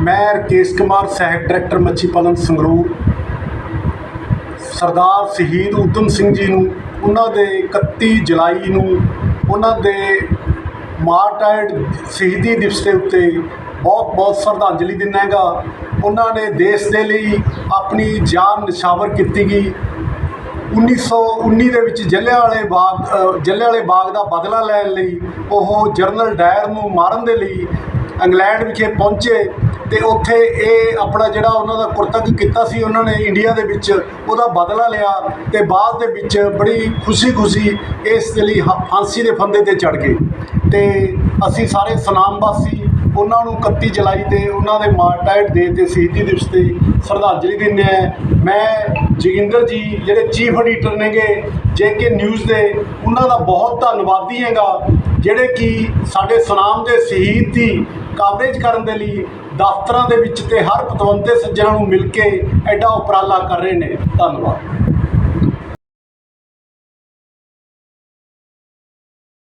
ਮੈਂ ਰਕੇਸ਼ ਕੁਮਾਰ ਸਹਿਬ ਡਾਇਰੈਕਟਰ ਮੱਛੀ ਪਾਲਣ ਸੰਗਰੂਰ। ਸਰਦਾਰ ਸ਼ਹੀਦ ਊਧਮ ਸਿੰਘ ਜੀ ਨੂੰ ਉਹਨਾਂ ਦੇ 31 ਜੁਲਾਈ ਨੂੰ ਉਹਨਾਂ ਦੇ ਮਾਰਟਾਇਰਡ ਸ਼ਹੀਦੀ ਦਿਵਸ ਦੇ ਉੱਤੇ ਬਹੁਤ ਬਹੁਤ ਸ਼ਰਧਾਂਜਲੀ ਦਿੰਦਾ ਹੈਗਾ। ਉਹਨਾਂ ਨੇ ਦੇਸ਼ ਦੇ ਲਈ ਆਪਣੀ ਜਾਨ ਨਿਛਾਵਰ ਕੀਤੀ ਗਈ। 1919 ਦੇ ਵਿੱਚ ਜਲਿਆਂਵਾਲੇ ਬਾਗ ਅ, ਜਲਿਆਂਵਾਲੇ ਬਾਗ ਦਾ ਬਦਲਾ ਲੈਣ ਲਈ ਉਹ ਜਨਰਲ ਡਾਇਰ ਨੂੰ ਮਾਰਨ ਦੇ ਲਈ ਇੰਗਲੈਂਡ ਵਿਖੇ ਪਹੁੰਚੇ। ਤੇ ਉੱਥੇ ਇਹ ਆਪਣਾ ਜਿਹੜਾ ਉਹਨਾਂ ਦਾ ਕੁਰਤਕ ਕੀਤਾ ਸੀ, ਉਹਨਾਂ ਨੇ ਇੰਡੀਆ ਦੇ ਵਿੱਚ, ਉਹਦਾ ਬਦਲਾ ਲਿਆ ਤੇ ਬਾਅਦ ਦੇ ਵਿੱਚ ਬੜੀ ਖੁਸ਼ੀ-ਖੁਸ਼ੀ ਇਸ ਦੇ ਲਈ ਫਾਂਸੀ ਦੇ ਫੰਦੇ ਤੇ ਚੜ ਗਏ। ਤੇ ਅਸੀਂ ਸਾਰੇ ਸਨਾਮ ਵਾਸੀ ਉਹਨਾਂ ਨੂੰ 31 ਜੁਲਾਈ ਤੇ ਉਹਨਾਂ ਦੇ ਮਾਰਟਾਇਰ ਦੇ ਤੇ ਸ਼ਹੀਦੀ ਦਿਵਸ ਤੇ ਸ਼ਰਧਾਂਜਲੀ ਦਿੰਦੇ ਆ ਮੈਂ ਜੋਗਿੰਦਰ ਜੀ, ਜਿਹੜੇ ਚੀਫ ਐਡੀਟਰ ਨੇਗੇ ਜੇਕੇ ਨਿਊਜ਼ ਦੇ, ਉਹਨਾਂ ਦਾ ਬਹੁਤ ਧੰਨਵਾਦੀ ਹੈਗਾ, ਜਿਹੜੇ ਕਿ ਸਾਡੇ ਸਨਾਮ ਦੇ ਸ਼ਹੀਦ ਦੀ ਕਵਰੇਜ ਕਰਨ ਦੇ ਲਈ ਦਫ਼ਤਰਾਂ ਦੇ ਵਿੱਚ ਤੇ ਹਰ ਪਤਵੰਤੇ ਸੱਜਣਾਂ ਨੂੰ ਮਿਲ ਕੇ ਐਡਾ ਉਪਰਾਲਾ ਕਰ ਰਹੇ ਨੇ। ਧੰਨਵਾਦ।